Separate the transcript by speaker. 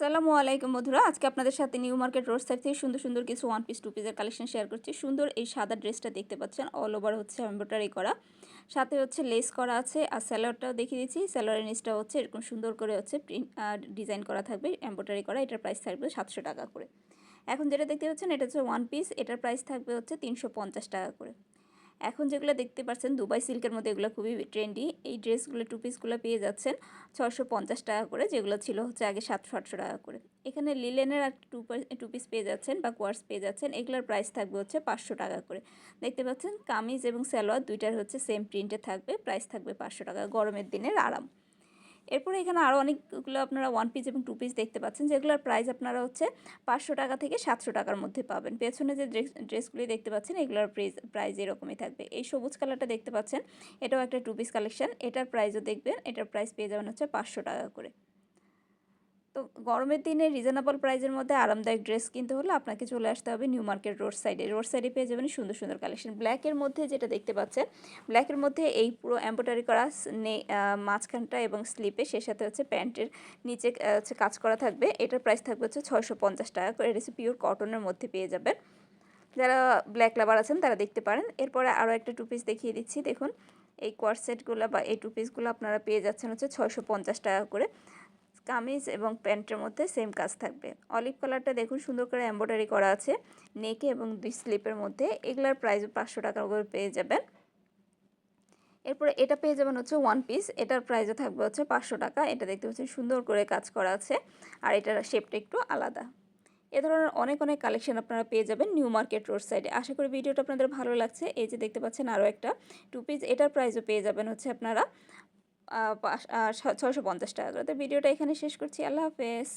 Speaker 1: সালামু আলাইকুম বন্ধুরা। আজকে আপনাদের সাথে নিউ মার্কেট রোড সাইড থেকে সুন্দর সুন্দর কিছু ওয়ান পিস টু পিসের কালেকশন শেয়ার করছি। সুন্দর এই সাদা ড্রেসটা দেখতে পাচ্ছেন। অল ওভার হচ্ছে এমব্রয়ডারি করা। সাথে হচ্ছে লেস করা আছে আর স্যালোয়ারটাও দেখিয়ে দিচ্ছি। স্যালোয়ারের নিচটা হচ্ছে এরকম সুন্দর করে হচ্ছে প্রিন্ট ডিজাইন করা থাকবে। এমব্রয়ডারি করা, এটার প্রাইস থাকবে সাতশো টাকা করে। এখন যেটা দেখতে পাচ্ছেন, এটা হচ্ছে ওয়ান পিস এটার প্রাইস থাকবে হচ্ছে তিনশো পঞ্চাশ টাকা করে। এখন যেগুলো দেখতে পাচ্ছেন, দুবাই সিল্কের মধ্যে এগুলো খুবই ট্রেন্ডি এই ড্রেসগুলো টু পিসগুলো পেয়ে যাচ্ছেন ছশো পঞ্চাশ টাকা করে, যেগুলো ছিল হচ্ছে আগে সাতশো আটশো টাকা করে। এখানে লিলেনের আর টু টু পিস পেয়ে যাচ্ছেন বা কোয়ার্স পেয়ে যাচ্ছেন। এগুলোর প্রাইস থাকবে হচ্ছে পাঁচশো টাকা করে। দেখতে পাচ্ছেন, কামিজ এবং সালোয়ার দুইটার হচ্ছে সেম প্রিন্টে থাকবে। প্রাইস থাকবে পাঁচশো টাকা গরমের দিনের আরাম। এরপরে এখানে আরও অনেকগুলো আপনারা ওয়ান পিস এবং টু পিস দেখতে পাচ্ছেন, যেগুলোর প্রাইস আপনারা হচ্ছে পাঁচশো টাকা থেকে সাতশো টাকার মধ্যে পাবেন। পেছনে যে ড্রেস ড্রেসগুলি দেখতে পাচ্ছেন, এগুলোর প্রাইস প্রাইস এরকমই থাকবে। এই সবুজ কালারটা দেখতে পাচ্ছেন, এটাও একটা টু পিস কালেকশন এটার প্রাইসও দেখবেন, এটার প্রাইস পেয়ে যাবেন হচ্ছে পাঁচশো টাকা করে। তো গরমের দিনে রিজনেবল প্রাইসের মধ্যে আরামদায়ক ড্রেস কিনতে হলে আপনাকে চলে আসতে হবে নিউ মার্কেট রোড সাইডে রোড সাইডে পেয়ে যাবেন সুন্দর সুন্দর কালেকশন ব্ল্যাকের মধ্যে যেটা দেখতে পাচ্ছেন ব্ল্যাকের মধ্যে এই পুরো এম্ব্রয়ডারি করা মাঝখানটা এবং স্লিপে সে সাথে হচ্ছে প্যান্টের নিচে হচ্ছে কাজ করা থাকবে। এটার প্রাইস থাকবে হচ্ছে ছয়শো পঞ্চাশ টাকা করে। এটা পিওর কটনের মধ্যে পেয়ে যাবেন। যারা ব্ল্যাক লাভার আছেন, তারা দেখতে পারেন। এরপরে আরও একটা টু পিস দেখিয়ে দিচ্ছি। দেখুন, এই কোয়ারসেটগুলো বা এই টু পিসগুলো আপনারা পেয়ে যাচ্ছেন হচ্ছে ছয়শো পঞ্চাশ টাকা করে। কামিজ এবং প্যান্টের মধ্যে সেম কাজ থাকবে। অলিভ কালারটা দেখুন, সুন্দর করে এম্ব্রয়ডারি করা আছে নেকে এবং দুই স্লিপের মধ্যে। এগুলার প্রাইস পাঁচশো টাকার করে পেয়ে যাবেন। এরপরে এটা পেয়ে যাবেন হচ্ছে ওয়ান পিস এটার প্রাইসও থাকবে হচ্ছে পাঁচশো টাকা। এটা দেখতে পাচ্ছেন সুন্দর করে কাজ করা আছে। আর এটার শেপটা একটু আলাদা। এ ধরনের অনেক অনেক কালেকশন আপনারা পেয়ে যাবেন নিউ মার্কেট রোড সাইডে আশা করি ভিডিওটা আপনাদের ভালো লাগছে। এই যে দেখতে পাচ্ছেন আরও একটা টু পিস এটার প্রাইসও পেয়ে যাবেন হচ্ছে আপনারা ছয়শো পঞ্চাশ টাকা করে। তো ভিডিওটা এখানে শেষ করছি। আল্লাহ হাফেজ।